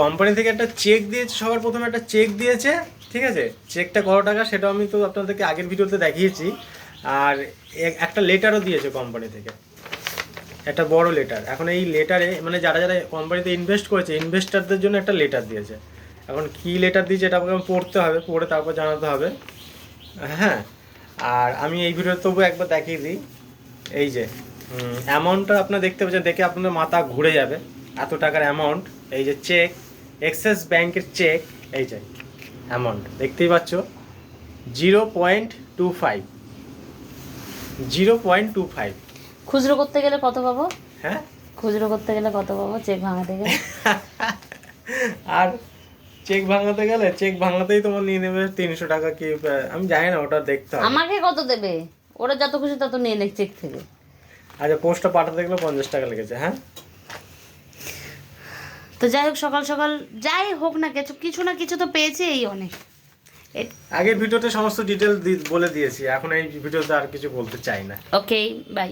Company থেকে একটা check দিয়েছে, সবার প্রথমে একটা চেক দিয়েছে, ঠিক আছে? চেকটা কত টাকা সেটা আমি তো আপনাদেরকে আগের ভিডিওতে দেখিয়েছি। আর একটা লেটারও দিয়েছে কোম্পানি থেকে। একটা বড় লেটার এখন এই লেটারে মানে যারা যারা কোম্পানিতে ইনভেস্ট করেছে ইনভেস্টারদের জন্য একটা লেটার দিয়েছে। এখন কি লেটার দিয়েছে এটা আমাকে পড়তে হবে, পড়ে তারপর জানাতে হবে। হ্যাঁ? আর আমি এই ভিডিও তবু একবার দেখিয়ে দিই। এই যে অ্যামাউন্টটা আপনারা দেখতে পাচ্ছেন, দেখে আপনাদের মাথা ঘুরে যাবে। এত টাকার অ্যামাউন্ট এই যে চেক এক্সেস ব্যাংকের চেক এই যে অ্যামাউন্ট দেখতেই পাচ্ছ? Zero point two five zero point two five খুচরো করতে গেলে কত পাবো? হ্যাঁ? খুচরো করতে গেলে কত পাবো? চেক ভাঙাতে গেলে। আর চেক ভাঙাতে গেলে চেক ভাঙাতেই তোমার নিয়ে নেবে তিনশো টাকা কি আমি জানি না ওটা দেখতে হবে। আমাকে কত দেবে? ওরা যত খুশি তত নিয়ে নেক চেক থেকে। আচ্ছা পোস্টটা পাঠাতে গেলে পঞ্চাশ টাকা লেগেছে হ্যাঁ? তো যাই হোক সকাল সকাল যাই হোক না কিছু কিছু না কিছু তো পেয়েছি এই অনেক আগের ভিডিওতে সমস্ত ডিটেল বলে দিয়েছি এখন এই ভিডিওতে আর কিছু বলতে চাই না। Okay bye